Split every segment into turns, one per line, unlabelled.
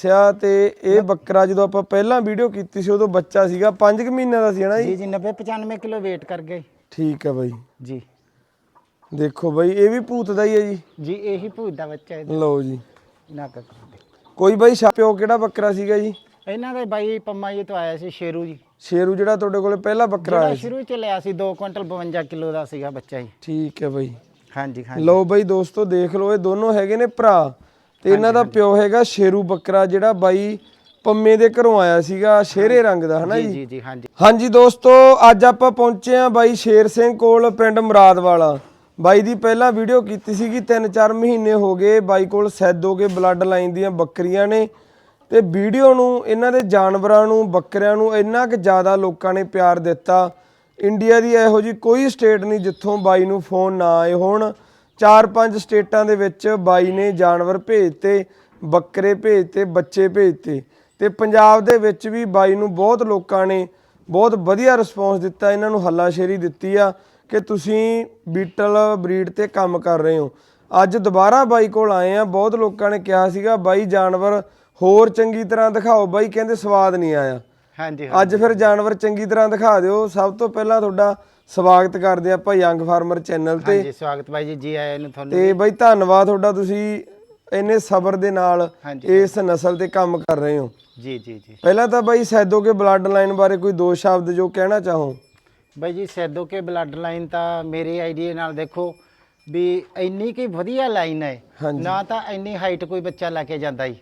ਸਿਆ ਤੇ ਇਹ ਬੱਕਰਾ ਜਦੋਂ ਆਪਾਂ ਪਹਿਲਾਂ ਵੀਡੀਓ ਕੀਤੀ ਸੀ ਉਦੋਂ ਬੱਚਾ ਸੀਗਾ 5 ਕੁ ਮਹੀਨਿਆਂ ਦਾ ਸੀ ਹਨਾ ਜੀ?
ਜੀ ਜੀ 90 95 ਕਿਲੋ weight ਕਰ ਗਏ।
ਠੀਕ ਹੈ ਬਾਈ।
ਜੀ।
ਦੇਖੋ ਬਾਈ ਇਹ ਵੀ ਭੂਤ ਦਾ ਹੀ ਹੈ ਜੀ।
ਜੀ ਇਹੀ ਭੂਤ ਦਾ ਬੱਚਾ ਹੈ
ਲਓ ਜੀ।
ਨਾ ਕਰ
ਕੋਈ ਬਾਈ ਛਾਪਿਓ ਕਿਹੜਾ ਬੱਕਰਾ ਸੀਗਾ ਜੀ?
ਇਹਨਾਂ ਦੇ ਬਾਈ ਪੰਮਾ ਜੀ ਤੋਂ ਆਇਆ ਸੀ ਸ਼ੇਰੂ ਜੀ।
ਸ਼ੇਰੂ ਜਿਹੜਾ ਤੁਹਾਡੇ ਕੋਲੇ ਪਹਿਲਾ ਬੱਕਰਾ
ਜਿਹੜਾ
ਆਇਆ ਸੀ।
ਸ਼ੁਰੂ ਚ ਲਿਆ ਸੀ 2 ਕੁਇੰਟਲ 52 ਕਿਲੋ ਦਾ ਸੀਗਾ ਬੱਚਾ ਜੀ।
ਠੀਕ ਹੈ ਬਾਈ।
ਹਾਂਜੀ ਹਾਂਜੀ।
ਲਓ ਬਾਈ ਦੋਸਤੋ ਦੇਖ ਲਓ ਇਹ ਦੋਨੋਂ ਹੈਗੇ ਨੇ ਭਰਾ। ਤੇ ਇਹਨਾਂ ਦਾ ਪਿਓ ਹੈਗਾ ਸ਼ੇਰੂ ਬੱਕਰਾ ਜਿਹੜਾ ਬਾਈ ਪੰਮੇ ਦੇ ਘਰੋਂ ਆਇਆ ਸੀਗਾ ਸ਼ੇਰੇ ਰੰਗ ਦਾ ਹਨਾ
ਜੀ?
ਜੀ
ਹਾਂਜੀ।
ਹਾਂਜੀ ਦੋਸਤੋ ਅੱਜ ਆਪਾਂ ਪਹੁੰਚੇ ਆ ਬਾਈ ਸ਼ੇਰ ਸਿੰਘ ਕੋਲ ਪਿੰਡ ਮੁਰਾਦ ਵਾਲਾ। ਬਾਈ ਦੀ ਪਹਿਲਾਂ ਵੀਡੀਓ ਕੀਤੀ ਸੀਗੀ 3-4 ਮਹੀਨੇ ਹੋ ਗਏ ਬਾਈ ਕੋਲ ਸੈਦੋਗੇ ਬਲੱਡ ਲਾਈਨ ਦੀਆਂ ਬੱਕਰੀਆਂ ਨੇ। ਤੇ ਵੀਡੀਓ ਨੂੰ ਇਹਨਾਂ ਦੇ ਜਾਨਵਰਾਂ ਨੂੰ ਬੱਕਰਿਆਂ ਨੂੰ ਇੰਨਾ ਕਿ ਜ਼ਿਆਦਾ ਲੋਕਾਂ ਨੇ ਪਿਆਰ ਦਿੱਤਾ। ਇੰਡੀਆ ਦੀ ਇਹੋ ਜੀ ਕੋਈ ਸਟੇਟ ਨਹੀਂ ਜਿੱਥੋਂ ਬਾਈ ਨੂੰ ਫੋਨ ਨਾ ਆਏ ਹੋਣ। ਚਾਰ ਪੰਜ ਸਟੇਟਾਂ ਦੇ ਵਿੱਚ ਬਾਈ ਨੇ ਜਾਨਵਰ ਭੇਜਤੇ ਬੱਕਰੇ ਭੇਜਤੇ ਬੱਚੇ ਭੇਜਤੇ ਤੇ ਪੰਜਾਬ ਦੇ ਵਿੱਚ ਵੀ ਬਾਈ ਨੂੰ ਬਹੁਤ ਲੋਕਾਂ ਨੇ ਬਹੁਤ ਵਧੀਆ ਰਿਸਪੌਂਸ ਦਿੱਤਾ ਇਹਨਾਂ ਨੂੰ ਹੱਲਾਸ਼ੇਰੀ ਦਿੱਤੀ ਆ ਕਿ ਤੁਸੀਂ ਬੀਟਲ ਬਰੀਡ ਤੇ ਕੰਮ ਕਰ ਰਹੇ ਹੋ। ਅੱਜ ਦੁਬਾਰਾ ਬਾਈ ਕੋਲ ਆਏ ਆ ਬਹੁਤ ਲੋਕਾਂ ਨੇ ਕਿਹਾ ਸੀਗਾ ਬਾਈ ਜਾਨਵਰ ਹੋਰ ਚੰਗੀ ਤਰ੍ਹਾਂ ਦਿਖਾਓ ਬਾਈ ਕਹਿੰਦੇ ਸਵਾਦ ਨਹੀਂ ਆਇਆ।
ਹਾਂਜੀ
ਅੱਜ ਫਿਰ ਜਾਨਵਰ ਚੰਗੀ ਤਰ੍ਹਾਂ ਦਿਖਾ ਦਿਓ ਸਭ ਤੋਂ ਪਹਿਲਾਂ ਤੁਹਾਡਾ ਸਵਾਗਤ ਕਰਦੇ ਆਪਾਂ ਯੰਗ ਫਾਰਮਰ ਚੈਨਲ ਤੇ।
ਹਾਂਜੀ ਸਵਾਗਤ ਬਾਈ ਜੀ ਜੀ ਆਇਆਂ ਨੂੰ ਤੁਹਾਨੂੰ
ਤੇ ਬਾਈ ਧੰਨਵਾਦ ਤੁਹਾਡਾ ਤੁਸੀਂ ਇੰਨੇ ਸਬਰ ਦੇ ਨਾਲ। ਇਸ ਨਸਲ ਤੇ ਕੰਮ ਕਰ ਰਹੇ ਹੋ।
ਜੀ ਜੀ ਜੀ।
ਪਹਿਲਾਂ ਤਾਂ ਬਾਈ ਸੈਦੋ ਕੇ ਬਲੱਡ ਲਾਈਨ ਬਾਰੇ ਕੋਈ ਦੋ ਸ਼ਬਦ ਜੋ ਕਹਿਣਾ ਚਾਹੋ।
ਬਾਈ ਜੀ ਸੈਦੋ ਕੇ ਬਲੱਡ ਲਾਈਨ ਤਾਂ ਮੇਰੇ ਆਈਡੀਆ ਨਾਲ ਦੇਖੋ ਵੀ ਇੰਨੀ ਕੀ ਵਧੀਆ ਲਾਈਨ ਹੈ। ਨਾ ਤਾਂ ਇੰਨੀ ਹਾਈਟ ਕੋਈ ਬੱਚਾ ਲੈ ਕੇ ਜਾਂਦਾ ਹੀ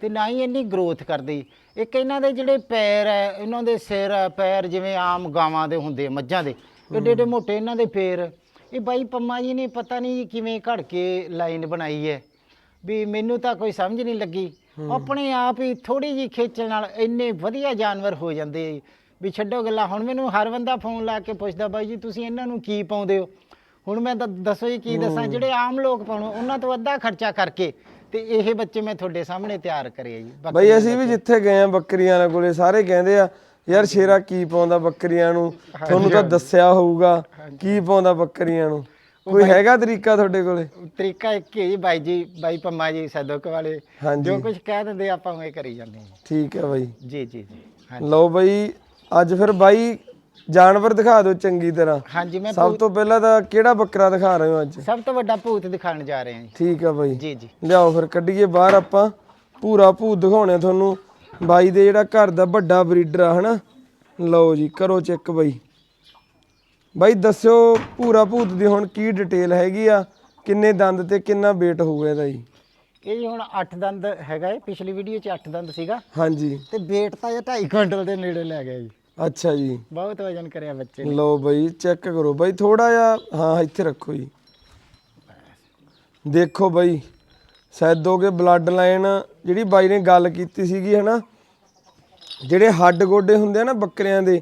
ਤੇ ਨਾ ਹੀ ਇੰਨੀ ਗਰੋਥ ਕਰਦੀ। ਇੱਕ ਇਹਨਾਂ ਦੇ ਜਿਹੜੇ ਪੈਰ ਹੈ ਇਹਨਾਂ ਦੇ ਸਿਰ ਪੈਰ ਜਿਵੇਂ ਆਮ ਗਾਵਾਂ ਦੇ ਹੁੰਦੇ ਆ, ਮੱਝਾਂ ਦੇ ਏਡੇ ਏਡੇ ਮੋਟੇ ਇਹਨਾਂ ਦੇ ਪੈਰ ਇਹ ਬਾਈ ਪੰਮਾ ਜੀ ਨੇ ਪਤਾ ਨਹੀਂ ਕਿਵੇਂ ਘੜ ਕੇ ਲਾਈਨ ਬਣਾਈ ਹੈ ਵੀ ਮੈਨੂੰ ਤਾਂ ਕੋਈ ਸਮਝ ਨਹੀਂ ਲੱਗੀ। ਆਪਣੇ ਆਪ ਹੀ ਥੋੜੀ ਜੀ ਖੇਚਲ ਨਾਲ ਇੰਨੇ ਵਧੀਆ ਜਾਨਵਰ ਹੋ ਜਾਂਦੇ ਆ। ਵੀ ਛੱਡੋ ਗੱਲਾਂ ਹੁਣ ਮੈਨੂੰ ਹਰ ਬੰਦਾ ਫੋਨ ਲਾ ਕੇ ਪੁੱਛਦਾ ਬਾਈ ਜੀ ਤੁਸੀਂ ਇਹਨਾਂ ਨੂੰ ਕੀ ਪਾਉਂਦੇ ਹੋ? ਹੁਣ ਮੈਂ ਤਾਂ ਦੱਸੋ ਜੀ ਕੀ ਦੱਸਾਂ ਜਿਹੜੇ ਆਮ ਲੋਕ ਪਾਉਣ ਉਹਨਾਂ ਤੋਂ ਅੱਧਾ ਖਰਚਾ ਕਰਕੇ ਤੇ ਇਹ ਬੱਚੇ ਮੈਂ ਤੁਹਾਡੇ ਸਾਹਮਣੇ ਤਿਆਰ ਕਰੇ ਆ ਜੀ। ਬਾਕੀ
ਬਾਈ ਅਸੀਂ ਵੀ ਜਿੱਥੇ ਗਏ ਆ ਬੱਕਰੀਆਂ ਵਾਲੇ ਕੋਲੇ ਸਾਰੇ ਕਹਿੰਦੇ ਆ ਯਾਰ ਸ਼ੇਰਾ ਕੀ ਪਾਉਂਦਾ ਬੱਕਰੀਆਂ ਨੂੰ? ਤੁਹਾਨੂੰ ਤਾਂ ਦੱਸਿਆ ਹੋਊਗਾ। ਕੀ ਪਾਉਂਦਾ ਬੱਕਰੀਆਂ ਨੂੰ? ਕੋਈ ਹੈਗਾ ਤਰੀਕਾ ਤੁਹਾਡੇ ਕੋਲੇ?
ਤਰੀਕਾ ਇੱਕ ਹੀ ਜੀ ਬਾਈ ਜੀ ਬਾਈ ਪੰਮਾ ਜੀ ਸਦੋਕ ਵਾਲੇ। ਜੋ ਕੁਝ ਕਹਿ ਦਿੰਦੇ ਆਪਾਂ ਉਵੇਂ ਕਰੀ ਜਾਂਦੇ ਹਾਂ।
ਠੀਕ ਹੈ ਬਾਈ।
ਜੀ ਜੀ ਜੀ।
ਲਓ ਬਾਈ ਅੱਜ ਫਿਰ ਬਾਈ ਜਾਨਵਰ ਦਿਖਾ ਦਿਓ ਚੰਗੀ ਤਰ੍ਹਾਂ।
ਹਾਂਜੀ ਮੈਂ
ਸਭ ਤੋਂ ਪਹਿਲਾਂ ਤਾਂ ਕਿਹੜਾ ਬੱਕਰਾ ਦਿਖਾ ਰਹੇ ਹੋ ਅੱਜ?
ਸਭ ਤੋਂ ਵੱਡਾ ਭੂਤ ਦਿਖਾਉਣ ਜਾ ਰਹੇ ਹਾਂ ਜੀ।
ਠੀਕ ਆ ਬਾਈ।
ਜੀ ਜੀ।
ਲਿਆਓ ਫਿਰ ਕੱਢੀਏ ਬਾਹਰ ਆਪਾਂ। ਪੂਰਾ ਭੂਤ ਦਿਖਾਉਣੇ ਤੁਹਾਨੂੰ। ਬਾਈ ਦੇ ਜਿਹੜਾ ਘਰ ਦਾ ਵੱਡਾ ਬਰੀਡਰ ਆ ਹਨਾ? ਲਓ ਜੀ ਕਰੋ ਚੈੱਕ ਬਾਈ। ਬਾਈ ਦੱਸਿਓ ਪੂਰਾ ਭੂਤ ਦੀ ਹੁਣ ਕੀ ਡਿਟੇਲ ਹੈਗੀ ਆ ਕਿੰਨੇ ਦੰਦ ਤੇ ਕਿੰਨਾ weight ਹੋਊਗਾ ਇਹਦਾ ਜੀ?
ਇਹ ਜੀ ਹੁਣ 8 ਦੰਦ ਹੈਗਾ ਏ ਪਿਛਲੀ ਵੀਡੀਓ 'ਚ 8 ਦੰਦ ਸੀਗਾ।
ਹਾਂਜੀ।
ਤੇ weight ਤਾਂ ਇਹ 2.5 ਕੁਇੰਟਲ ਦੇ ਨੇੜੇ ਲੈ ਗਿਆ ਜੀ।
ਅੱਛਾ ਜੀ।
ਬਹੁਤ ਵਜਨ ਕਰਿਆ ਬੱਚੇ ਨੇ।
ਲਓ ਬਾਈ ਚੈੱਕ ਕਰੋ ਬਾਈ ਥੋੜਾ ਜਿਹਾ ਹਾਂ ਇੱਥੇ ਰੱਖੋ ਜੀ। ਦੇਖੋ ਬਾਈ ਸੈਦੋਗੇ ਬਲੱਡ ਲਾਈਨ ਜਿਹੜੀ ਬਾਈ ਨੇ ਗੱਲ ਕੀਤੀ ਸੀਗੀ ਹਨਾ ਜਿਹੜੇ ਹੱਡ ਗੋਡੇ ਹੁੰਦੇ ਆ ਨਾ ਬੱਕਰਿਆਂ ਦੇ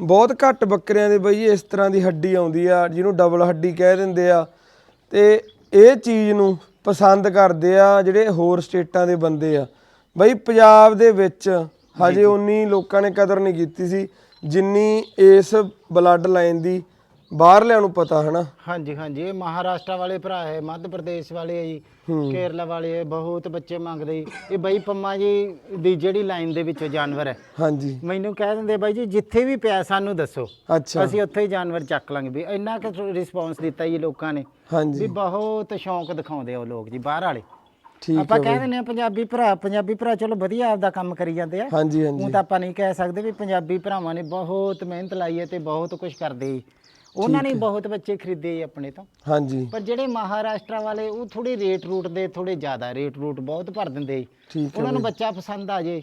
ਬਹੁਤ ਘੱਟ ਬੱਕਰਿਆਂ ਦੇ ਬਈ ਇਸ ਤਰ੍ਹਾਂ ਦੀ ਹੱਡੀ ਆਉਂਦੀ ਆ ਜਿਹਨੂੰ ਡਬਲ ਹੱਡੀ ਕਹਿ ਦਿੰਦੇ ਆ। ਤੇ ਇਹ ਚੀਜ਼ ਨੂੰ ਪਸੰਦ ਕਰਦੇ ਆ ਜਿਹੜੇ ਹੋਰ ਸਟੇਟਾਂ ਦੇ ਬੰਦੇ ਆ। ਬਈ ਪੰਜਾਬ ਦੇ ਵਿੱਚ ਹਜੇ ਉਨੀ ਲੋਕਾਂ ਨੇ ਕਦਰ ਨਹੀਂ ਕੀਤੀ ਸੀ ਜਿੰਨੀ ਇਸ ਬਲੱਡ ਲਾਈਨ ਦੀ ਬਾਹਰਲਿਆਂ ਨੂੰ ਪਤਾ ਹਨਾ?
ਹਾਂਜੀ ਹਾਂਜੀ। ਇਹ ਮਹਾਰਾਸ਼ਟਰ ਵਾਲੇ ਭਰਾ ਹੈ ਮੱਧ ਪ੍ਰਦੇਸ਼ ਵਾਲੇ ਹੈ ਜੀ ਕੇਰਲਾ ਵਾਲੇ ਹੈ ਬਹੁਤ ਬੱਚੇ ਮੰਗਦੇ। ਜੀ ਇਹ ਬਾਈ ਪੰਮਾ ਜੀ ਦੀ ਜਿਹੜੀ ਲਾਈਨ ਦੇ ਵਿੱਚੋਂ ਜਾਨਵਰ ਹੈ।
ਹਾਂਜੀ।
ਮੈਨੂੰ ਕਹਿ ਦਿੰਦੇ ਬਾਈ ਜੀ ਜਿੱਥੇ ਵੀ ਪਿਆ ਸਾਨੂੰ ਦੱਸੋ।
ਅੱਛਾ।
ਅਸੀਂ ਉੱਥੇ ਹੀ ਜਾਨਵਰ ਚੱਕ ਲਾਂਗੇ। ਵੀ ਇੰਨਾ ਕਿ ਰਿਸਪੌਂਸ ਦਿੱਤਾ ਜੀ ਲੋਕਾਂ ਨੇ। ਵੀ
ਹਾਂਜੀ
ਬਹੁਤ ਸ਼ੌਂਕ ਦਿਖਾਉਂਦੇ ਆ ਉਹ ਲੋਕ ਜੀ ਬਾਹਰ ਵਾਲੇ।
ਠੀਕ
ਆਪਾਂ
ਹੈ
ਕਹਿ ਦਿੰਦੇ ਆ ਪੰਜਾਬੀ ਭਰਾ ਪੰਜਾਬੀ ਭਰਾ ਚਲੋ ਵਧੀਆ ਆਪਦਾ ਕੰਮ ਕਰੀ ਜਾਂਦੇ ਆ।
ਹਾਂਜੀ
ਉਹ
ਹਾਂਜੀ
ਤਾਂ ਆਪਾਂ ਨਹੀਂ ਕਹਿ ਸਕਦੇ ਵੀ ਪੰਜਾਬੀ ਭਰਾਵਾਂ ਨੇ ਬਹੁਤ ਮਿਹਨਤ ਲਾਈ ਹੈ ਤੇ ਬਹੁਤ ਕੁਝ ਕਰਦੇ ਜੀ। ਉਹਨਾਂ ਨੇ ਬਹੁਤ ਬੱਚੇ ਖਰੀਦੇ ਆਪਣੇ ਤੋਂ।
ਹਾਂਜੀ।
ਪਰ ਜਿਹੜੇ ਮਹਾਰਾਸ਼ਟਰ ਵਾਲੇ ਉਹ ਥੋੜੇ ਰੇਟ ਰੂਟ ਦੇ ਥੋੜੇ ਜ਼ਿਆਦਾ ਰੇਟ ਰੂਟ ਬਹੁਤ ਭਰ ਦਿੰਦੇ ਉਹਨਾਂ ਨੂੰ ਬੱਚਾ ਪਸੰਦ ਆ ਜੇ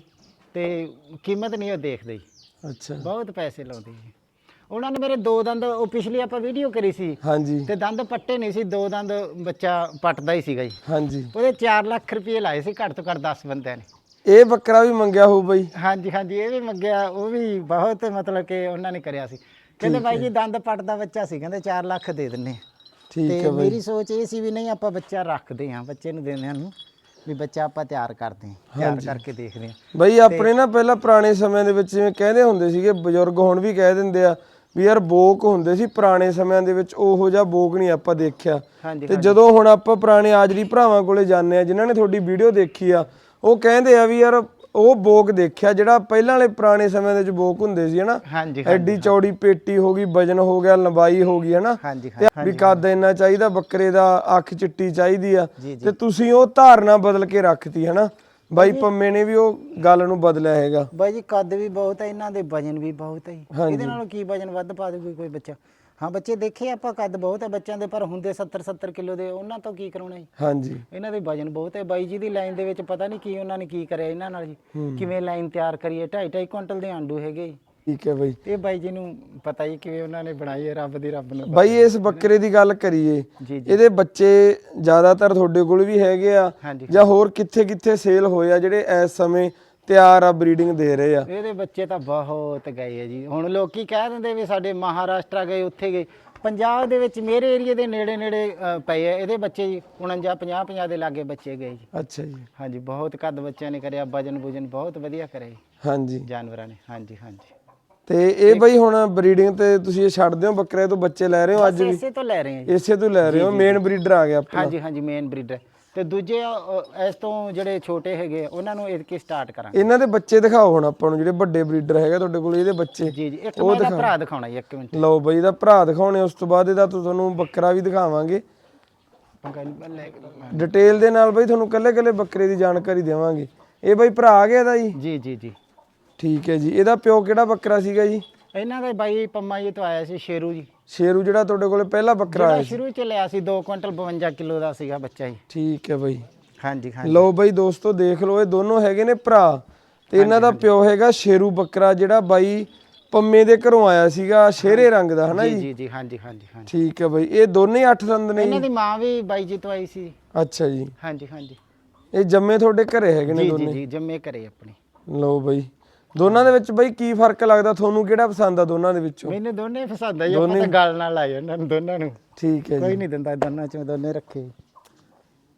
ਤੇ ਕੀਮਤ ਨਹੀਂ ਉਹ ਦੇਖਦੇ।
ਅੱਛਾ।
ਬਹੁਤ ਪੈਸੇ ਲਾਉਂਦੇ ਜੀ। ਉਹਨਾਂ ਨੇ ਮੇਰੇ ਦੋ ਦੰਦ ਉਹ ਪਿਛਲੀ ਆਪਾਂ ਵੀਡੀਓ ਕਰੀ ਸੀ।
ਹਾਂਜੀ।
ਤੇ ਦੰਦ ਪੱਟੇ ਨਹੀਂ ਸੀ ਦੋ ਦੰਦ ਬੱਚਾ ਪੱਟਦਾ ਹੀ ਸੀਗਾ ਜੀ।
ਹਾਂਜੀ।
ਉਹਦੇ 4 ਲੱਖ ਰੁਪਏ ਲਾਏ ਸੀ ਘੱਟ ਤੋਂ ਘੱਟ 10 ਬੰਦਿਆਂ ਨੇ।
ਇਹ ਬੱਕਰਾ ਵੀ ਮੰਗਿਆ ਹੋਊ ਬਈ।
ਹਾਂਜੀ ਹਾਂਜੀ ਇਹ ਵੀ ਮੰਗਿਆ ਉਹ ਵੀ ਬਹੁਤ ਮਤਲਬ ਕਿ ਉਹਨਾਂ ਨੇ ਕਰਿਆ ਸੀ। ਕਹਿੰਦੇ ਬਾਈ ਜੀ ਦੰਦ ਪੱਟਦਾ ਬੱਚਾ ਸੀ ਕਹਿੰਦੇ 4 ਲੱਖ ਦੇ ਦਿੰਨੇ।
ਠੀਕ ਹੈ ਬਈ।
ਮੇਰੀ ਸੋਚ ਇਹ ਸੀ ਵੀ ਨਹੀਂ ਆਪਾਂ ਬੱਚਾ ਰੱਖਦੇ ਹਾਂ ਬੱਚੇ ਨੂੰ ਦਿੰਦੇ ਹਾਂ ਨੂੰ ਵੀ ਬੱਚਾ ਆਪਾਂ ਤਿਆਰ ਕਰਦੇ ਹਾਂ ਤਿਆਰ ਕਰਕੇ ਦੇਖਦੇ ਹਾਂ।
ਬਈ ਆਪਣੇ ਨਾ ਪਹਿਲਾਂ ਪੁਰਾਣੇ ਸਮਿਆਂ ਦੇ ਵਿੱਚ ਜਿਵੇਂ ਕਹਿੰਦੇ ਹੁੰਦੇ ਸੀਗੇ ਬਜ਼ੁਰਗ ਹੁਣ ਵੀ ਕਹਿ ਦਿੰਦੇ ਆ ਵੀ ਯਾਰ ਬੋਕ ਹੁੰਦੇ ਸੀ ਪੁਰਾਣੇ ਸਮਿਆਂ ਦੇ ਵਿੱਚ ਉਹੋ ਜਿਹਾ ਬੋਕ ਨਹੀਂ ਆਪਾਂ ਦੇਖਿਆ। ਤੇ ਜਦੋਂ ਹੁਣ ਆਪਾਂ ਪੁਰਾਣੇ ਆਜਰੀ ਭਰਾਵਾਂ ਕੋਲੇ ਜਾਂਦੇ ਆ ਜਿਨ੍ਹਾਂ ਨੇ ਤੁਹਾਡੀ ਵੀਡੀਓ ਦੇਖੀ ਆ ਉਹ ਕਹਿੰਦੇ ਆ ਵੀ ਯਾਰ ਉਹ ਬੋਕ ਦੇਖਿਆ ਜਿਹੜਾ ਪਹਿਲਾਂ ਵਾਲੇ ਪੁਰਾਣੇ ਸਮੇਂ ਦੇ ਵਿੱਚ ਬੋਕ ਹੁੰਦੇ ਸੀ ਹਨਾ?
ਹਾਂਜੀ
ਐਡੀ ਚੌੜੀ ਪੇਟੀ ਹੋ ਗਈ ਵਜਨ ਹੋ ਗਿਆ ਲੰਬਾਈ ਹੋ ਗਈ ਹਨਾ?
ਹਾਂਜੀ
ਤੇ ਵੀ ਕੱਦ ਇੰਨਾ ਚਾਹੀਦਾ ਬੱਕਰੇ ਦਾ ਅੱਖ ਚਿੱਟੀ ਚਾਹੀਦੀ ਆ। ਤੇ ਤੁਸੀਂ ਉਹ ਧਾਰਨਾ ਬਦਲ ਕੇ ਰੱਖਤੀ ਹਨਾ? ਬਾਈ ਪੰਮੇ ਨੇ ਵੀ ਉਹ ਗੱਲ ਨੂੰ ਬਦਲਿਆ ਹੈਗਾ।
ਬਾਈ ਜੀ ਕੱਦ ਵੀ ਬਹੁਤ ਹੈ ਇਹਨਾਂ ਦੇ ਵਜਨ ਵੀ ਬਹੁਤ ਹੈ। ਇਹਦੇ ਨਾਲੋਂ ਕੀ ਵਜਨ ਵੱਧ ਪਾ ਦੇ ਕੋਈ ਬੱਚਾ? ਹਾਂ ਬੱਚੇ ਦੇਖੇ ਆਪਾਂ ਕੱਦ ਬਹੁਤ ਹੈ ਬੱਚਿਆਂ ਦੇ ਪਰ ਹੁੰਦੇ 70 70 ਕਿਲੋ ਦੇ ਉਹਨਾਂ ਤੋਂ ਕੀ ਕਰਾਉਣਾ ਜੀ?
ਹਾਂਜੀ।
ਇਹਨਾਂ ਦੇ ਵਜਨ ਬਹੁਤ ਹੈ। ਬਾਈ ਜੀ ਦੀ ਲਾਈਨ ਦੇ ਵਿੱਚ ਪਤਾ ਨਹੀਂ ਕੀ ਉਹਨਾਂ ਨੇ ਕੀ ਕਰਿਆ ਇਹਨਾਂ ਨਾਲ ਜੀ। ਕਿਵੇਂ ਲਾਈਨ ਤਿਆਰ ਕਰੀ ਹੈ 2.5 2.5 ਕੁਇੰਟਲ ਦੇ ਆਂਡੂ ਹੈਗੇ ਜੀ।
ਠੀਕ ਹੈ ਬਾਈ।
ਇਹ ਬਾਈ ਜੀ ਨੂੰ ਪਤਾ ਹੀ ਕਿਵੇਂ ਉਹਨਾਂ ਨੇ ਬਣਾਈ ਹੈ ਰੱਬ ਦੀ ਰੱਬ ਨੂੰ
ਬਾਈ ਇਸ ਬੱਕਰੇ ਦੀ ਗੱਲ ਕਰੀਏ
ਜੀ ਜੀ।
ਇਹਦੇ ਬੱਚੇ ਜ਼ਿਆਦਾਤਰ ਤੁਹਾਡੇ ਕੋਲ ਵੀ ਹੈਗੇ ਆ
ਹਾਂਜੀ।
ਜਾਂ ਹੋਰ ਕਿੱਥੇ ਕਿੱਥੇ ਸੇਲ ਹੋਏ ਆ ਜਿਹੜੇ ਇਸ ਸਮੇਂ ਤਿਆਰ ਆ ਬਰੀਡਿੰਗ ਦੇ ਰਹੇ ਆ।
ਇਹਦੇ ਬੱਚੇ ਤਾਂ ਬਹੁਤ ਗਏ ਆ ਜੀ। ਹੁਣ ਲੋਕੀ ਕਹਿ ਦਿੰਦੇ ਵੀ ਸਾਡੇ ਮਹਾਰਾਸ਼ਟਰ ਗਏ ਉੱਥੇ ਗਏ। ਪੰਜਾਬ ਦੇ ਵਿੱਚ ਮੇਰੇ ਏਰੀਆ ਦੇ ਨੇੜੇ ਨੇੜੇ ਅ, ਪਏ ਆ ਇਹਦੇ ਬੱਚੇ ਜੀ। 49 50 50 ਦੇ ਲਾਗੇ ਬੱਚੇ ਗਏ ਜੀ।
ਅੱਛਾ ਜੀ।
ਹਾਂਜੀ ਬਹੁਤ ਕੱਦ ਬੱਚਿਆਂ ਨੇ ਕਰਿਆ ਵਜਨ ਵੁਜਨ ਬਹੁਤ ਵਧੀਆ ਕਰਿਆ ਜੀ।
ਹਾਂਜੀ।
ਜਾਨਵਰਾਂ ਨੇ ਹਾਂਜੀ ਹਾਂਜੀ।
ਤੇ ਇਹ ਬਈ ਹੁਣ ਬਰੀਡਿੰਗ ਤੇ ਤੁਸੀਂ ਇਹ ਛੱਡਦੇ ਹੋ ਬੱਕਰੇ ਤੋਂ ਬੱਚੇ ਲੈ ਰਹੇ ਹੋ ਅੱਜ
ਅਸੀਂ ਇਸੇ ਤੋਂ ਲੈ ਰਹੇ ਹਾਂ ਜੀ।
ਇਸੇ ਤੋਂ ਲੈ ਰਹੇ ਹੋ ਮੇਨ ਬਰੀਡਰ ਆ ਗਿਆ ਆਪਣਾ।
ਹਾਂਜੀ ਹਾਂਜੀ ਮੇਨ ਬਰੀਡਰ ਤੇ ਦੂਜੇ ਅ, ਇਸ ਤੋਂ ਜਿਹੜੇ ਛੋਟੇ ਹੈਗੇ ਆ, ਉਹਨਾਂ ਨੂੰ ਇਤਕੇ ਸਟਾਰਟ ਕਰਾਂਗੇ।
ਇਹਨਾਂ ਦੇ ਬੱਚੇ ਦਿਖਾਓ ਹੁਣ ਆਪਾਂ ਨੂੰ ਜਿਹੜੇ ਵੱਡੇ ਬਰੀਡਰ ਹੈਗੇ ਤੁਹਾਡੇ ਕੋਲ ਇਹਦੇ ਬੱਚੇ।
ਜੀ ਜੀ ਇੱਕ ਮੈਂ ਇਹਦਾ ਭਰਾ ਦਿਖਾਉਣਾ ਜੀ ਇੱਕ ਮਿੰਟ।
ਲਓ ਬਈ ਇਹਦਾ ਭਰਾ ਦਿਖਾਉਣੇ ਉਸ ਤੋਂ ਬਾਅਦ ਇਹਦਾ ਤੁਹਾਨੂੰ ਬੱਕਰਾ ਵੀ ਦਿਖਾਵਾਂਗੇ।
ਲੈ ਕੇ-
ਡਿਟੇਲ ਦੇ ਨਾਲ ਬਈ ਤੁਹਾਨੂੰ ਕੱਲੇ ਕੱਲੇ ਬੱਕਰੇ ਦੀ ਜਾਣਕਾਰੀ ਦੇਵਾਂਗੇ। ਇਹ ਬਈ ਭਰਾ ਆ ਗਿਆ ਇਹਦਾ ਜੀ?
ਜੀ ਜੀ ਜੀ।
ਠੀਕ ਹੈ ਜੀ। ਇਹਦਾ ਪਿਓ ਕਿਹੜਾ ਬੱਕਰਾ ਸੀਗਾ ਜੀ?
ਇਹਨਾਂ ਦਾ ਬਾਈ ਪੰਮਾ ਜੀ ਤੋਂ ਆਇਆ ਸੀ ਸ਼ੇਰੂ ਜੀ।
ਸ਼ੇਰੂ ਜਿਹੜਾ ਤੁਹਾਡੇ ਕੋਲੇ ਪਹਿਲਾ ਬੱਕਰਾ
ਜਿਹੜਾ
ਆਇਆ
ਸ਼ੁਰੂ ਚ ਲਿਆ ਸੀ 2 ਕੁਇੰਟਲ 52 ਕਿਲੋ ਦਾ ਸੀਗਾ ਬੱਚਾ ਜੀ।
ਠੀਕ ਹੈ ਬਈ।
ਹਾਂਜੀ ਹਾਂਜੀ।
ਲਓ ਬਈ ਦੋਸਤੋ ਦੇਖ ਲਓ ਇਹ ਦੋਨੋਂ ਹੈਗੇ ਨੇ ਭਰਾ। ਤੇ ਇਹਨਾਂ ਦਾ ਪਿਓ ਹੈਗਾ ਸ਼ੇਰੂ ਬੱਕਰਾ ਜਿਹੜਾ ਬਾਈ ਪੰਮੇ ਦੇ ਘਰੋਂ ਆਇਆ ਸੀਗਾ ਸ਼ੇਰੇ ਰੰਗ ਦਾ ਹਨਾ
ਜੀ
ਜੀ?
ਹਾਂਜੀ ਹਾਂਜੀ ਹਾਂਜੀ।
ਠੀਕ ਹੈ ਬਈ। ਇਹ ਦੋਨੇ ਹੀ ਅੱਠ ਦੰਦ ਨੇ
ਇਹਨਾਂ ਦੀ ਮਾਂ ਵੀ ਬਾਈ ਜੀ ਤੋਂ ਆਈ ਸੀ।
ਅੱਛਾ ਜੀ।
ਹਾਂਜੀ ਹਾਂਜੀ।
ਇਹ ਜੰਮੇ ਤੁਹਾਡੇ ਘਰੇ ਹੈਗੇ ਨੇ
ਜੀ
ਦੋਨੇ?
ਜੀ ਜੀ ਜੰਮੇ ਕਰੇ ਆਪਣੇ।
ਲਓ ਬਈ। ਦੋਨਾਂ ਦੇ ਵਿੱਚ ਬਈ ਕੀ ਫ਼ਰਕ ਲੱਗਦਾ? ਤੁਹਾਨੂੰ ਕਿਹੜਾ ਪਸੰਦ ਆ ਦੋਨਾਂ ਦੇ ਵਿੱਚੋਂ?
ਮੈਨੂੰ ਦੋਨੇ ਪਸੰਦ ਆ ਜੀ ਆਪਾਂ ਤਾਂ ਗੱਲ ਨਾਲ ਲਾਏ ਉਹਨਾਂ ਨੂੰ ਦੋਨਾਂ ਨੂੰ।
ਠੀਕ ਹੈ ਜੀ।
ਕੋਈ ਨਹੀਂ ਦਿੰਦਾ ਦੋਨਾਂ ਚੋਂ ਦੋਨੇ ਰੱਖੇ।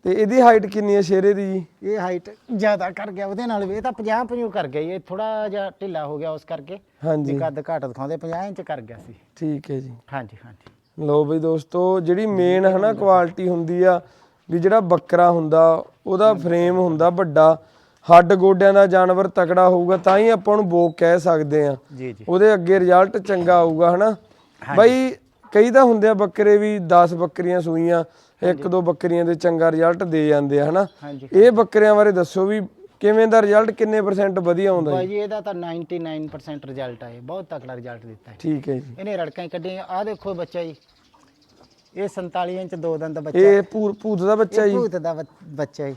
ਤੇ ਇਹਦੀ ਹਾਈਟ ਕਿੰਨੀ ਹੈ ਸ਼ੇਰੇ ਦੀ? ਜੀ
ਇਹ ਹਾਈਟ ਜ਼ਿਆਦਾ ਕਰ ਗਿਆ ਉਹਦੇ ਨਾਲ ਵੀ ਇਹ ਤਾਂ 50 50 ਕਰ ਗਿਆ ਇਹ ਥੋੜਾ ਜਿਹਾ ਢਿੱਲਾ ਹੋ ਗਿਆ ਉਸ ਕਰਕੇ।
ਹਾਂਜੀ।
ਕੱਦ ਘਾਟ ਦਿਖਾਉਂਦੇ 50 ਇੰਚ ਕਰ ਗਿਆ ਸੀ।
ਠੀਕ ਹੈ ਜੀ।
ਹਾਂਜੀ ਹਾਂਜੀ।
ਲਓ ਬਈ ਦੋਸਤੋ ਜਿਹੜੀ ਮੇਨ ਹਨਾ ਕੁਆਲਿਟੀ ਹੁੰਦੀ ਆ ਵੀ ਜਿਹੜਾ ਬੱਕਰਾ ਹੁੰਦਾ ਉਹਦਾ ਫਰੇਮ ਹੁੰਦਾ ਵੱਡਾ ਹੱਡ ਗੋਡਿਆਂ ਦਾ ਜਾਨਵਰ ਤਕੜਾ ਹੋਊਗਾ ਤਾਂ ਹੀ ਆਪਾਂ ਨੂੰ ਬੋਕ ਕਹਿ ਸਕਦੇ ਆ
ਜੀ ਜੀ।
ਉਹਦੇ ਅੱਗੇ ਰਿਜ਼ਲਟ ਚੰਗਾ ਆਊਗਾ ਹਨਾ? ਬਈ ਕਈ ਤਾਂ ਹੁੰਦੇ ਆ ਬੱਕਰੇ ਵੀ 10 ਬੱਕਰੀਆਂ ਸੂਈਆਂ ਇੱਕ ਦੋ ਬੱਕਰੀਆਂ ਦੇ ਚੰਗਾ ਰਿਜ਼ਲਟ ਦੇ ਜਾਂਦੇ ਆ ਹਨਾ? ਇਹ ਬੱਕਰਿਆਂ ਬਾਰੇ ਦੱਸੋ ਵੀ ਕਿਵੇਂ ਦਾ ਰਿਜ਼ਲਟ ਕਿੰਨੇ ਪਰਸੈਂਟ ਵਧੀਆ ਆਉਂਦਾ
ਬਾਈ ਜੀ ਇਹਦਾ ਤਾਂ 99% ਰਿਜ਼ਲਟ ਆਇਆ ਬਹੁਤ ਤਕੜਾ ਰਿਜ਼ਲਟ ਦਿੱਤਾ ਹੈ
ਠੀਕ ਹੈ ਜੀ।
ਇਹਨੇ ਰੜਕਾਂ ਹੀ ਕੱਢੀਆਂ ਆਹ ਦੇਖੋ ਬੱਚਾ ਜੀ। ਇਹ 47 ਇੰਚ ਦੋ ਦੰਦ ਬੱਚਾ।
ਇਹ ਭੂਤ ਦਾ ਬੱਚਾ ਜੀ।
ਭੂਤ ਦਾ ਬੱਚਾ ਜੀ।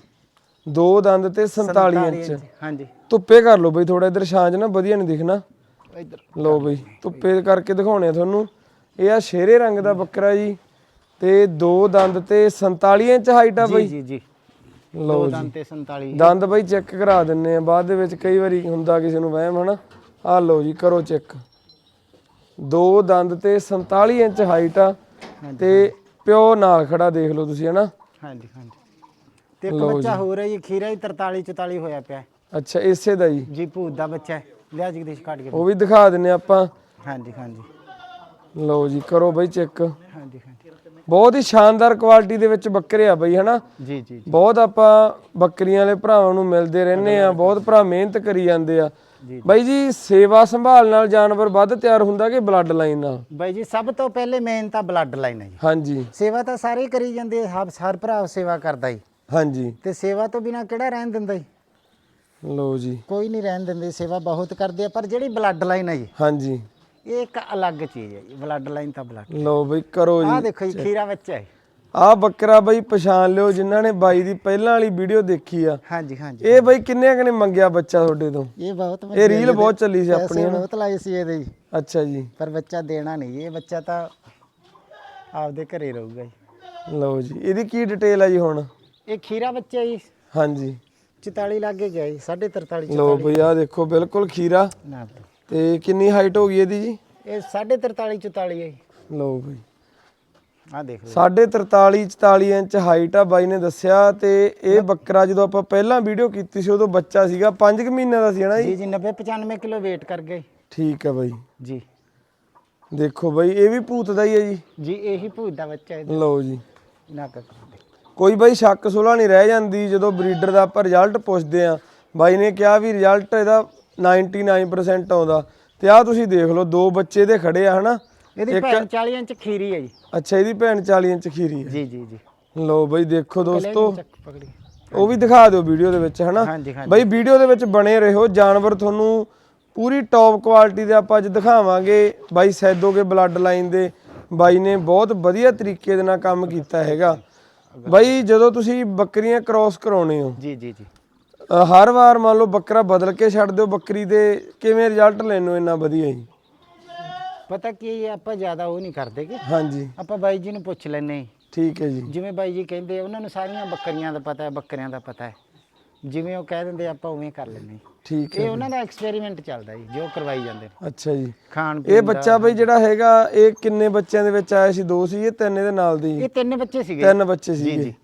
ਦੋ ਦੰਦ ਤੇ 47 ਇੰਚ।
ਹਾਂਜੀ।
ਧੁੱਪੇ ਕਰ ਲਓ ਬਈ ਥੋੜਾ ਇਧਰ ਛਾਂਜ ਨਾ ਵਧੀਆ ਨਹੀਂ ਦਿਖਣਾ।
ਇੱਧਰ।
ਲਓ ਬਈ ਧੁੱਪੇ ਕਰਕੇ ਦਿਖਾਉਣੇ ਆ ਤੁਹਾਨੂੰ। ਇਹ ਆ ਸ਼ੇਰੇ ਰੰਗ ਦਾ ਬੱਕਰਾ ਜੀ ਤੇ ਦੋ ਦੰਦ ਤੇ 47 ਇੰਚ ਹਾਈਟ ਆ ਬਈ।
ਜੀ ਜੀ।
ਲਓ ਜੀ।
ਦੰਦ ਤੇ 47
ਦੰਦ ਬਈ ਚੈੱਕ ਕਰਾ ਦਿੰਨੇ ਆ। ਬਾਅਦ ਦੇ ਵਿੱਚ ਕਈ ਵਾਰੀ ਹੁੰਦਾ ਕਿਸੇ ਨੂੰ ਵਹਿਮ ਹਨਾ? ਆ ਲਓ ਜੀ ਕਰੋ ਚੈੱਕ ਦੋ ਦੰਦ ਤੇ 47 ਇੰਚ ਹਾਈਟ ਆ ਤੇ ਪਿਓ ਨਾਲ ਖੜਾ ਦੇਖ ਲਓ ਤੁਸੀਂ ਹਨਾ?
ਹਾਂਜੀ ਹਾਂਜੀ। ਤੇ ਇੱਕ ਬੱਚਾ ਹੋ ਰਿਹਾ ਜੀ ਖੀਰਾ ਹੀ 43 44 ਹੋਇਆ ਪਿਆ। ਹੈ।
ਅੱਛਾ ਇਸੇ ਦਾ ਜੀ?
ਜੀ ਭੂਤ ਦਾ ਬੱਚਾ ਹੈ। ਲਿਆ ਜਗਦੀਸ਼ ਕੱਢ ਕੇ।
ਉਹ ਵੀ ਦਿਖਾ ਦਿੰਨੇ ਆਪਾਂ।
ਹਾਂਜੀ ਹਾਂਜੀ।
ਲਓ ਜੀ ਕਰੋ ਬਈ ਚੈੱਕ।
ਹਾਂਜੀ ਹਾਂਜੀ।
ਬਹੁਤ ਹੀ ਸ਼ਾਨਦਾਰ ਕੁਆਲਿਟੀ ਦੇ ਵਿੱਚ ਬੱਕਰੇ ਆ ਬਈ ਹਨਾ?
ਜੀ ਜੀ
ਬਹੁਤ ਆਪਾਂ ਬੱਕਰੀਆਂ ਵਾਲੇ ਭਰਾਵਾਂ ਨੂੰ ਮਿਲਦੇ ਰਹਿੰਦੇ ਆ ਬਹੁਤ ਭਰਾ ਮਿਹਨਤ ਕਰੀ ਜਾਂਦੇ ਆ।
ਜੀ।
ਬਾਈ ਜੀ ਸੇਵਾ ਸੰਭਾਲ ਨਾਲ ਜਾਨਵਰ ਵੱਧ ਤਿਆਰ ਹੁੰਦਾ ਕਿ ਬਲੱਡ ਲਾਈਨ ਨਾਲ?
ਬਾਈ ਜੀ ਸਭ ਤੋਂ ਪਹਿਲੇ ਮੇਨ ਤਾਂ ਬਲੱਡ ਲਾਈਨ ਹੈ ਜੀ।
ਹਾਂਜੀ।
ਸੇਵਾ ਤਾਂ ਸਾਰੇ ਹੀ ਕਰੀ ਜਾਂਦੇ ਆ, ਹਰ ਹਰ ਭਰਾ ਸੇਵਾ ਕਰਦਾ ਜੀ।
ਹਾਂਜੀ।
ਤੇ ਸੇਵਾ ਤੋਂ ਬਿਨਾ ਕਿਹੜਾ ਰਹਿਣ ਦਿੰਦਾ ਜੀ?
ਲਓ ਜੀ।
ਕੋਈ ਨਹੀਂ ਰਹਿਣ ਦਿੰਦੇ ਸੇਵਾ ਬਹੁਤ ਕਰਦੇ ਆ ਪਰ ਜਿਹੜੀ ਬਲੱਡ ਲਾਈਨ ਹੈ ਜੀ
ਹਾਂਜੀ।
ਇਹ ਇੱਕ ਅਲੱਗ ਚੀਜ਼ ਹੈ ਜੀ ਬਲੱਡ ਲਾਈਨ ਤਾਂ ਬਲੱਡ
ਲਓ ਬਈ ਕਰੋ
ਆਹ
ਜੀ
ਦੇਖੋ ਜੀ ਖੀਰਾ ਬੱਚਾ ਹੈ
ਆਹ ਬੱਕਰਾ ਬਈ ਪਛਾਣ ਲਿਓ ਜਿਨ੍ਹਾਂ ਨੇ ਬਾਈ ਦੀ ਪਹਿਲਾਂ ਵਾਲੀ ਵੀਡੀਓ ਦੇਖੀ ਆ।
ਹਾਂਜੀ ਹਾਂਜੀ।
ਇਹ ਬਈ ਕਿੰਨੇ ਕਨੇ ਮੰਗਿਆ ਬੱਚਾ ਤੁਹਾਡੇ ਤੋਂ?
ਇਹ ਬਹੁਤ
ਇਹ ਰੀਲ ਬਹੁਤ ਚੱਲੀ ਸੀ ਆਪਣੀ
ਪੈਸੇ ਬਹੁਤ ਲਾਏ ਸੀ ਇਹਦੇ ਜੀ।
ਅੱਛਾ ਜੀ।
ਪਰ ਬੱਚਾ ਦੇਣਾ ਨਹੀਂ ਇਹ ਬੱਚਾ ਤਾਂ ਆਪਦੇ ਘਰੇ ਰਹੂਗਾ ਜੀ।
ਲਓ ਜੀ ਇਹਦੀ ਕੀ ਡਿਟੇਲ ਆ ਜੀ ਹੁਣ?
ਇਹ ਖੀਰਾ ਬੱਚਾ ਜੀ?
ਹਾਂਜੀ।
44 ਲੱਗੇ ਗਿਆ ਜੀ 43.5
ਲਓ ਬਈ ਆਹ ਦੇਖੋ ਬਿਲਕੁਲ ਖੀਰਾ।
ਨਾ
ਤੇ ਕਿੰਨੀ ਹਾਈਟ ਹੋ ਗਈ ਇਹਦੀ ਜੀ?
ਇਹ 43.5 44 ਹੈ ਜੀ।
ਲਓ ਬਈ।
ਆਹ ਦੇਖ ਲਓ।
ਸਾਢੇ 43 44 ਇੰਚ ਹਾਈਟ ਆ ਬਾਈ ਨੇ ਦੱਸਿਆ ਤੇ ਇਹ ਬੱਕਰਾ ਜਦੋਂ ਆਪਾਂ ਪਹਿਲਾਂ ਵੀਡੀਓ ਕੀਤੀ ਸੀ ਉਦੋਂ ਬੱਚਾ ਸੀਗਾ 5 ਕੁ ਮਹੀਨਿਆਂ ਦਾ ਸੀ ਹਨਾ ਜੀ?
ਜੀ ਜੀ 90 95 ਕਿਲੋ weight ਕਰ ਗਏ।
ਠੀਕ ਹੈ ਬਾਈ।
ਜੀ।
ਦੇਖੋ ਬਾਈ ਇਹ ਵੀ ਭੂਤ ਦਾ ਹੀ ਹੈ ਜੀ।
ਜੀ ਇਹੀ ਭੂਤ ਦਾ ਬੱਚਾ ਹੈ
ਲਓ ਜੀ।
ਨਾ ਕਰ
ਕੋਈ ਬਾਈ ਸ਼ੱਕ ਸੁਲਾ ਨਹੀਂ ਰਹਿ ਜਾਂਦੀ ਜਦੋਂ ਬਰੀਡਰ ਦਾ ਆਪਾਂ ਰਿਜ਼ਲਟ ਪੁੱਛਦੇ ਆ ਬਾਈ ਨੇ ਕਿਹਾ ਵੀ ਰਿਜ਼ਲਟ ਇਹਦਾ 99% ਆਉਂਦਾ। ਤੇ ਆਹ ਤੁਸੀਂ ਦੇਖ ਲਓ ਦੋ ਬੱਚੇ ਦੇ ਖੜੇ ਆ ਹਨਾ?
ਇਹਦੀ ਭੈਣ 40 ਇੰਚ ਖੀਰੀ ਹੈ ਜੀ।
ਅੱਛਾ ਇਹਦੀ ਭੈਣ 40 ਇੰਚ ਖੀਰੀ ਹੈ
ਜੀ ਜੀ ਜੀ।
ਲਓ ਬਾਈ ਦੇਖੋ ਦੋਸਤੋ। ਉਹ ਵੀ ਦਿਖਾ ਦਿਓ ਵੀਡੀਓ ਦੇ ਵਿੱਚ ਹਨਾ? ਬਾਈ ਵੀਡੀਓ ਦੇ ਵਿੱਚ ਬਣੇ ਰਹੋ। ਜਾਨਵਰ ਤੁਹਾਨੂੰ ਪੂਰੀ ਟੌਪ ਕੁਆਲਿਟੀ ਦੇ ਆਪਾਂ ਅੱਜ ਦਿਖਾਵਾਂਗੇ। ਬਾਈ ਸੈਦੋਗੇ ਬਲੱਡ ਲਾਈਨ ਦੇ। ਬਾਈ ਨੇ ਬਹੁਤ ਵਧੀਆ ਤਰੀਕੇ ਦੇ ਨਾਲ ਕੰਮ ਕੀਤਾ ਹੈਗਾ। ਬਾਈ ਜਦੋਂ ਤੁਸੀਂ ਬੱਕਰੀਆਂ ਕ੍ਰਾਸ ਕਰਾਉਣੇ ਹੋ
ਜੀ ਜੀ ਜੀ।
ਹਰ ਵਾਰ ਮੰਨ ਲਓ ਬੱਕਰਾ ਬਦਲ ਕੇ ਛੱਡ ਦਿਓ ਬੱਕਰੀ ਦੇ ਕਿਵੇਂ ਰਿਜ਼ਲਟ ਲੈਣੋ ਇੰਨਾ ਵਧੀਆ ਜੀ?
ਪਤਾ ਕੀ ਹੈ, ਆਪਾਂ ਜ਼ਿਆਦਾ ਉਹ ਨਹੀਂ ਕਰਦੇ ਕਿ
ਹਾਂਜੀ।
ਆਪਾਂ ਬਾਈ ਜੀ ਨੂੰ ਪੁੱਛ ਲੈਨੇ
ਠੀਕ ਹੈ ਜੀ।
ਜਿਵੇਂ ਬਾਈ ਜੀ ਕਹਿੰਦੇ ਉਹਨਾਂ ਨੂੰ ਸਾਰੀਆਂ ਬੱਕਰੀਆਂ ਦਾ ਪਤਾ ਹੈ ਬੱਕਰੀਆਂ ਦਾ ਪਤਾ ਹੈ। ਜਿਵੇਂ ਉਹ ਕਹਿ ਦਿੰਦੇ ਆਪਾਂ ਉਵੇਂ ਕਰ ਲੈਨੇ
ਠੀਕ ਹੈ
ਇਹ ਉਹਨਾਂ ਦਾ ਐਕਸਪੈਰੀਮੈਂਟ ਚੱਲਦਾ ਜੀ ਜੋ ਕਰਵਾਈ ਜਾਂਦੇ ਨੇ।
ਅੱਛਾ ਜੀ।
ਖਾਣ
ਇਹ ਬੱਚਾ ਬਈ ਜਿਹੜਾ ਹੈਗਾ ਇਹ ਕਿੰਨੇ ਬੱਚਿਆਂ ਦੇ ਵਿੱਚ ਆਇਆ ਸੀ? ਦੋ ਸੀ ਇਹ ਤਿੰਨ ਇਹਦੇ ਨਾਲ ਦੀ?
ਇਹ ਤਿੰਨ ਬੱਚੇ ਸੀਗੇ।
ਤਿੰਨ ਬੱਚੇ
ਜੀ,
ਸੀਗੇ।
ਜੀ।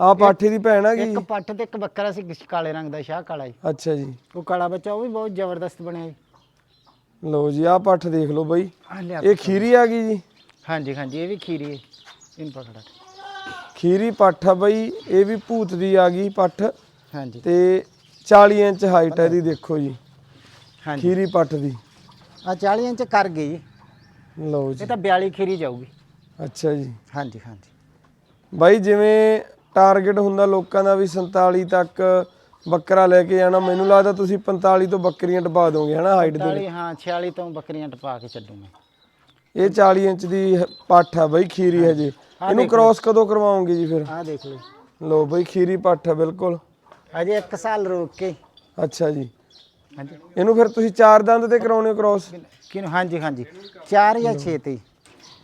ਆ ਪਾਠੀ ਦੀ ਭੈਣ ਹੈਗੀ
ਇੱਕ ਪੱਠ ਤੇ ਇੱਕ ਬੱਕਰਾ ਸੀ ਕਾਲੇ ਰੰਗ ਦਾ ਸ਼ਾਹ ਕਾਲਾ ਜੀ।
ਅੱਛਾ ਜੀ।
ਉਹ ਕਾਲਾ ਬੱਚਾ ਉਹ ਵੀ ਬਹੁਤ ਜ਼ਬਰਦਸਤ ਬਣਿਆ ਜੀ।
ਲਓ ਜੀ ਆ ਪੱਠ ਦੇਖ ਲਓ ਬਈ।
ਆ ਲਿਆ
ਇਹ ਖੀਰੀ ਆ ਗਈ ਜੀ?
ਹਾਂਜੀ ਹਾਂਜੀ ਇਹ ਵੀ ਖੀਰੀ ਹੈ। ਇਨ ਪਕੜਾ।
ਖੀਰੀ ਪੱਠ ਆ ਬਈ ਇਹ ਵੀ ਭੂਤ ਦੀ ਆ ਗਈ ਪੱਠ।
ਹਾਂਜੀ।
ਤੇ 40 ਇੰਚ ਹਾਈਟ ਹੈ ਇਹਦੀ ਦੇਖੋ ਜੀ।
ਹਾਂਜੀ।
ਖੀਰੀ ਪੱਠ ਦੀ।
ਆ 40 ਇੰਚ ਕਰ ਗਈ ਜੀ।
ਲਓ
ਇਹ
ਜੀ।
ਤਾਂ 42 ਖੀਰੀ ਜਾਊਗੀ।
ਅੱਛਾ ਜੀ।
ਹਾਂਜੀ ਹਾਂਜੀ।
ਬਾਈ ਜਿਵੇਂ ਟਾਰਗੇਟ ਹੁੰਦਾ ਲੋਕਾਂ ਦਾ ਵੀ 47 ਤੱਕ ਬੱਕਰਾ ਲੈ ਕੇ ਜਾਣਾ ਮੈਨੂੰ ਲੱਗਦਾ ਤੁਸੀਂ 45 ਤੋਂ ਬੱਕਰੀਆਂ ਟਪਾ ਦੋਗੇ ਹਨਾ ਹਾਈਟ ਦੇ
40 ਹਾਂ 46 ਤੋਂ ਬੱਕਰੀਆਂ ਟਪਾ ਕੇ ਛੱਡੂ ਮੈਂ।
ਇਹ 40 ਇੰਚ ਦੀ ਹ- ਪੱਠ ਆ ਬਈ ਖੀਰੀ ਹਜੇ। ਇਹਨੂੰ ਕ੍ਰਾਸ ਕਦੋਂ ਕਰਵਾਉਂਗੇ ਜੀ ਫਿਰ?
ਆਹ ਦੇਖ ਲਓ।
ਲਓ ਬਈ ਖੀਰੀ ਪੱਠ ਆ ਬਿਲਕੁਲ।
ਅਜੇ 1 ਸਾਲ ਰੋਕ ਕੇ।
ਅੱਛਾ ਜੀ।
ਹਾਂਜੀ
ਇਹਨੂੰ ਫਿਰ ਤੁਸੀਂ ਚਾਰ ਦੰਦ ਤੇ ਕਰਾਉਣੇ ਕ੍ਰਾਸ
ਕਿਨੂੰ ਹਾਂਜੀ ਹਾਂਜੀ। 4 ਜਾਂ 6 ਤੇ। ਹੀ।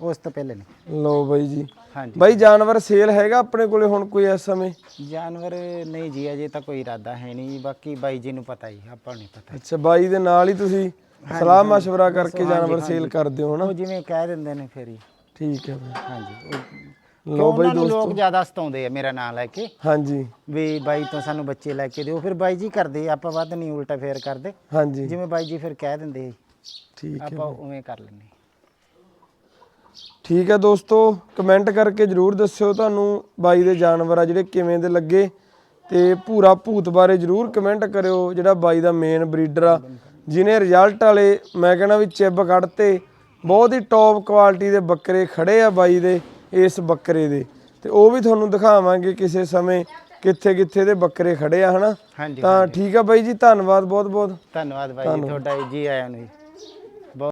ਉਸ ਤੋਂ ਪਹਿਲੇ ਨਹੀਂ।
ਲਓ ਬਈ ਜੀ।
ਹਾਂਜੀ।
ਬਾਈ ਜਾਨਵਰ ਸੇਲ ਹੈਗਾ ਆਪਣੇ ਕੋਲੇ ਹੁਣ ਕੋਈ ਇਸ ਸਮੇਂ?
ਜਾਨਵਰ ਨਹੀਂ ਜੀ ਅਜੇ ਤਾਂ ਕੋਈ ਇਰਾਦਾ ਹੈ ਨਹੀਂ। ਬਾਕੀ ਬਾਈ ਜੀ ਨੂੰ ਪਤਾ ਹੀ ਆਪਾਂ ਨੂੰ ਨਹੀਂ ਪਤਾ।
ਅੱਛਾ ਬਾਈ ਦੇ ਨਾਲ ਹੀ ਤੁਸੀਂ ਸਲਾਹ ਮਸ਼ਵਰਾ ਕਰਕੇ ਜਾਨਵਰ ਸੇਲ ਕਰਦੇ ਹੋ ਨਾ
ਉਹ ਜਿਵੇਂ ਕਹਿ ਦਿੰਦੇ ਨੇ ਫਿਰ ਹੀ।
ਠੀਕ ਹੈ ਬਾਈ।
ਹਾਂਜੀ ਉਹ-
ਬਾਈ
ਉਹਨਾਂ ਨੂੰ ਲੋਕ ਜ਼ਿਆਦਾ ਸਤਾਉਂਦੇ ਆ ਮੇਰਾ ਨਾਂ ਲੈ ਕੇ?
ਹਾਂਜੀ।
ਵੀ ਬਾਈ ਤੋਂ ਸਾਨੂੰ ਬੱਚੇ ਲੈ ਕੇ ਦਿਓ। ਫਿਰ ਬਾਈ ਜੀ ਕਰਦੇ ਆ, ਆਪਾਂ ਵੱਧ ਨਹੀਂ ਉਲਟਾ ਫੇਰ ਕਰਦੇ।
ਹਾਂਜੀ।
ਜਿਵੇਂ ਬਾਈ ਜੀ ਫਿਰ ਕਹਿ ਦਿੰਦੇ ਆ,
ਠੀਕ ਹੈ
ਆਪਾਂ ਉਵੇਂ ਕਰ ਲੈਂਦੇ
ਠੀਕ ਹੈ ਦੋਸਤੋ ਕਮੈਂਟ ਕਰਕੇ ਜਰੂਰ ਦੱਸਿਓ ਤੁਹਾਨੂੰ ਬਾਈ ਦੇ ਜਾਨਵਰ ਆ ਜਿਹੜੇ ਕਿਵੇਂ ਦੇ ਲੱਗੇ। ਤੇ ਪੂਰਾ ਭੂਤ ਬਾਰੇ ਜਰੂਰ ਕਮੈਂਟ ਕਰਿਓ ਜਿਹੜਾ ਬਾਈ ਦਾ ਮੇਨ ਬਰੀਡਰ ਆ। ਜਿਨੇ ਰਿਜ਼ਲਟ ਵਾਲੇ ਮੈਂ ਕਹਿੰਦਾ ਵੀ ਚਿੱਬ ਕੱਢਤੇ ਬਹੁਤ ਹੀ ਟੌਪ ਕੁਆਲਿਟੀ ਦੇ ਬੱਕਰੇ ਖੜੇ ਆ ਬਾਈ ਦੇ। ਇਸ ਬੱਕਰੇ ਦੇ। ਤੇ ਉਹ ਵੀ ਤੁਹਾਨੂੰ ਦਿਖਾਵਾਂਗੇ ਕਿਸੇ ਸਮੇਂ ਕਿੱਥੇ ਕਿੱਥੇ ਦੇ ਬੱਕਰੇ ਖੜੇ ਆ ਹਨਾ?
ਹਾਂਜੀ
ਤਾਂ ਠੀਕ ਆ ਬਾਈ ਜੀ ਧੰਨਵਾਦ ਬਹੁਤ ਬਹੁਤ
ਧੰਨਵਾਦ ਬਾਈ ਜੀ ਤੁਹਾਡਾ ਜੀ ਆਇਆਂ ਨੂੰ ਜੀ